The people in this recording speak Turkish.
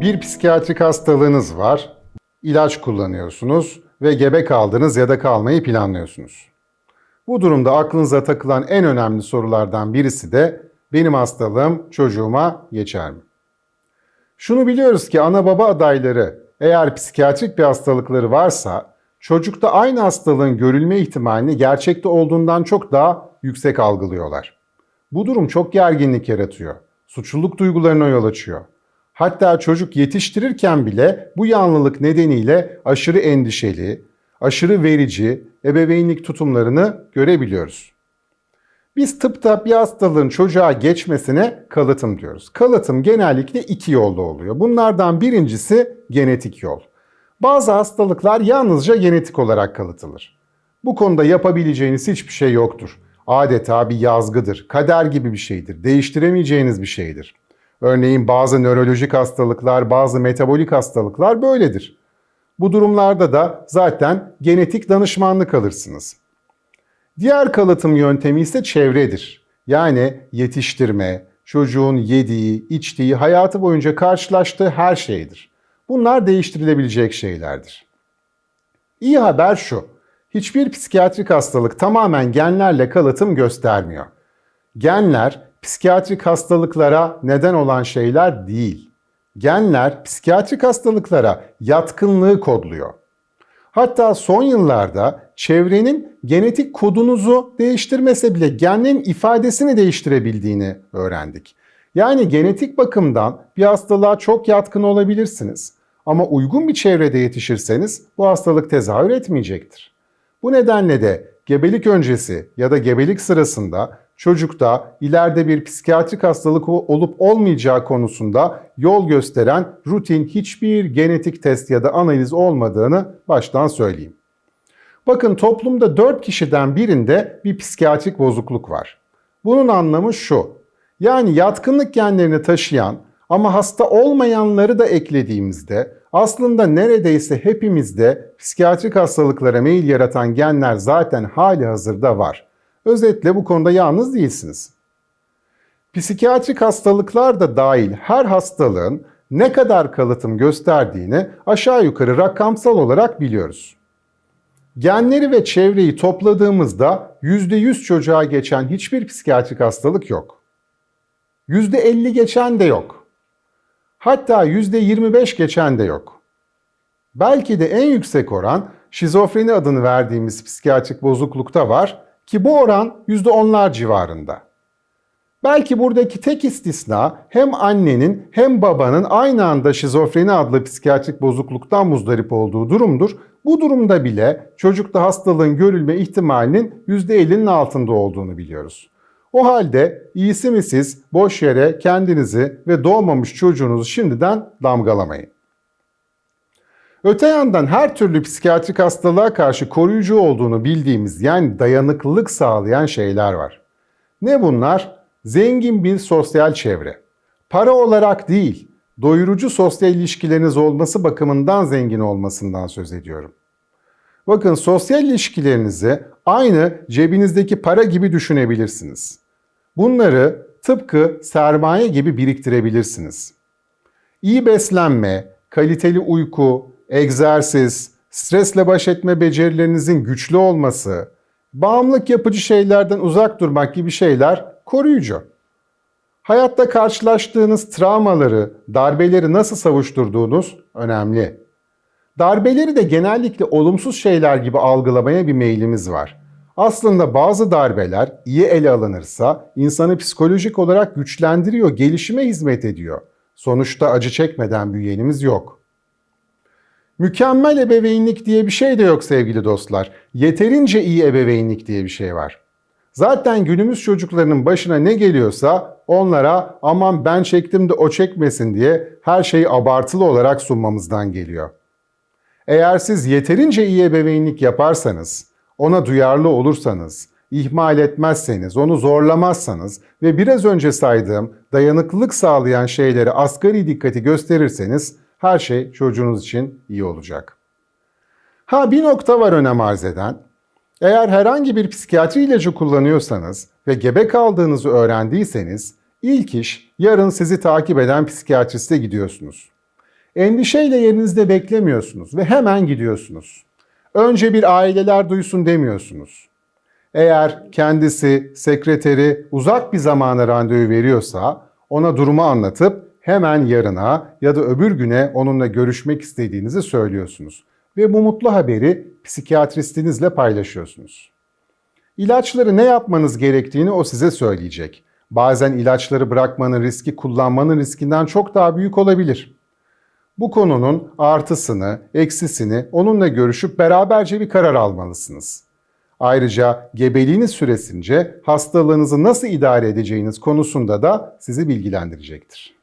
Bir psikiyatrik hastalığınız var, ilaç kullanıyorsunuz ve gebe kaldınız ya da kalmayı planlıyorsunuz. Bu durumda aklınıza takılan en önemli sorulardan birisi de benim hastalığım çocuğuma geçer mi? Şunu biliyoruz ki ana baba adayları eğer psikiyatrik bir hastalıkları varsa çocukta aynı hastalığın görülme ihtimalini gerçekte olduğundan çok daha yüksek algılıyorlar. Bu durum çok gerginlik yaratıyor. Suçluluk duygularına yol açıyor. Hatta çocuk yetiştirirken bile bu yanlılık nedeniyle aşırı endişeli, aşırı verici ebeveynlik tutumlarını görebiliyoruz. Biz tıpta bir hastalığın çocuğa geçmesine kalıtım diyoruz. Kalıtım genellikle iki yolda oluyor. Bunlardan birincisi genetik yol. Bazı hastalıklar yalnızca genetik olarak kalıtılır. Bu konuda yapabileceğiniz hiçbir şey yoktur. Adeta bir yazgıdır, kader gibi bir şeydir, değiştiremeyeceğiniz bir şeydir. Örneğin bazı nörolojik hastalıklar, bazı metabolik hastalıklar böyledir. Bu durumlarda da zaten genetik danışmanlık alırsınız. Diğer kalıtım yöntemi ise çevredir. Yani yetiştirme, çocuğun yediği, içtiği, hayatı boyunca karşılaştığı her şeydir. Bunlar değiştirilebilecek şeylerdir. İyi haber şu. Hiçbir psikiyatrik hastalık tamamen genlerle kalıtım göstermiyor. Genler psikiyatrik hastalıklara neden olan şeyler değil. Genler psikiyatrik hastalıklara yatkınlığı kodluyor. Hatta son yıllarda çevrenin genetik kodunuzu değiştirmese bile genlerin ifadesini değiştirebildiğini öğrendik. Yani genetik bakımdan bir hastalığa çok yatkın olabilirsiniz. Ama uygun bir çevrede yetişirseniz bu hastalık tezahür etmeyecektir. Bu nedenle de gebelik öncesi ya da gebelik sırasında çocukta ileride bir psikiyatrik hastalık olup olmayacağı konusunda yol gösteren rutin hiçbir genetik test ya da analiz olmadığını baştan söyleyeyim. Bakın toplumda 4 kişiden birinde bir psikiyatrik bozukluk var. Bunun anlamı şu. Yani yatkınlık genlerini taşıyan ama hasta olmayanları da eklediğimizde aslında neredeyse hepimizde psikiyatrik hastalıklara meyil yaratan genler zaten hali hazırda var. Özetle bu konuda yalnız değilsiniz. Psikiyatrik hastalıklar da dahil her hastalığın ne kadar kalıtım gösterdiğini aşağı yukarı rakamsal olarak biliyoruz. Genleri ve çevreyi topladığımızda %100 çocuğa geçen hiçbir psikiyatrik hastalık yok. %50 geçen de yok. Hatta %25 geçen de yok. Belki de en yüksek oran şizofreni adını verdiğimiz psikiyatrik bozuklukta var ki bu oran %10'lar civarında. Belki buradaki tek istisna hem annenin hem babanın aynı anda şizofreni adlı psikiyatrik bozukluktan muzdarip olduğu durumdur. Bu durumda bile çocukta hastalığın görülme ihtimalinin %50'nin altında olduğunu biliyoruz. O halde iyisi mi siz boş yere kendinizi ve doğmamış çocuğunuzu şimdiden damgalamayın. Öte yandan her türlü psikiyatrik hastalığa karşı koruyucu olduğunu bildiğimiz yani dayanıklılık sağlayan şeyler var. Ne bunlar? Zengin bir sosyal çevre. Para olarak değil, doyurucu sosyal ilişkileriniz olması bakımından zengin olmasından söz ediyorum. Bakın sosyal ilişkilerinizi aynı cebinizdeki para gibi düşünebilirsiniz. Bunları tıpkı sermaye gibi biriktirebilirsiniz. İyi beslenme, kaliteli uyku, egzersiz, stresle baş etme becerilerinizin güçlü olması, bağımlılık yapıcı şeylerden uzak durmak gibi şeyler koruyucu. Hayatta karşılaştığınız travmaları, darbeleri nasıl savuşturduğunuz önemli. Darbeleri de genellikle olumsuz şeyler gibi algılamaya bir meyilimiz var. Aslında bazı darbeler iyi ele alınırsa insanı psikolojik olarak güçlendiriyor, gelişime hizmet ediyor. Sonuçta acı çekmeden büyüyenimiz yok. Mükemmel ebeveynlik diye bir şey de yok sevgili dostlar. Yeterince iyi ebeveynlik diye bir şey var. Zaten günümüz çocuklarının başına ne geliyorsa onlara aman ben çektim de o çekmesin diye her şeyi abartılı olarak sunmamızdan geliyor. Eğer siz yeterince iyi ebeveynlik yaparsanız, ona duyarlı olursanız, ihmal etmezseniz, onu zorlamazsanız ve biraz önce saydığım dayanıklılık sağlayan şeylere asgari dikkati gösterirseniz her şey çocuğunuz için iyi olacak. Ha bir nokta var önem arz eden. Eğer herhangi bir psikiyatri ilacı kullanıyorsanız ve gebe kaldığınızı öğrendiyseniz ilk iş yarın sizi takip eden psikiyatriste gidiyorsunuz. Endişeyle yerinizde beklemiyorsunuz ve hemen gidiyorsunuz. Önce bir aileler duysun demiyorsunuz. Eğer kendisi, sekreteri uzak bir zamana randevu veriyorsa ona durumu anlatıp hemen yarına ya da öbür güne onunla görüşmek istediğinizi söylüyorsunuz. Ve bu mutlu haberi psikiyatristinizle paylaşıyorsunuz. İlaçları ne yapmanız gerektiğini o size söyleyecek. Bazen ilaçları bırakmanın riski kullanmanın riskinden çok daha büyük olabilir. Bu konunun artısını, eksisini onunla görüşüp beraberce bir karar almalısınız. Ayrıca gebeliğiniz süresince hastalığınızı nasıl idare edeceğiniz konusunda da sizi bilgilendirecektir.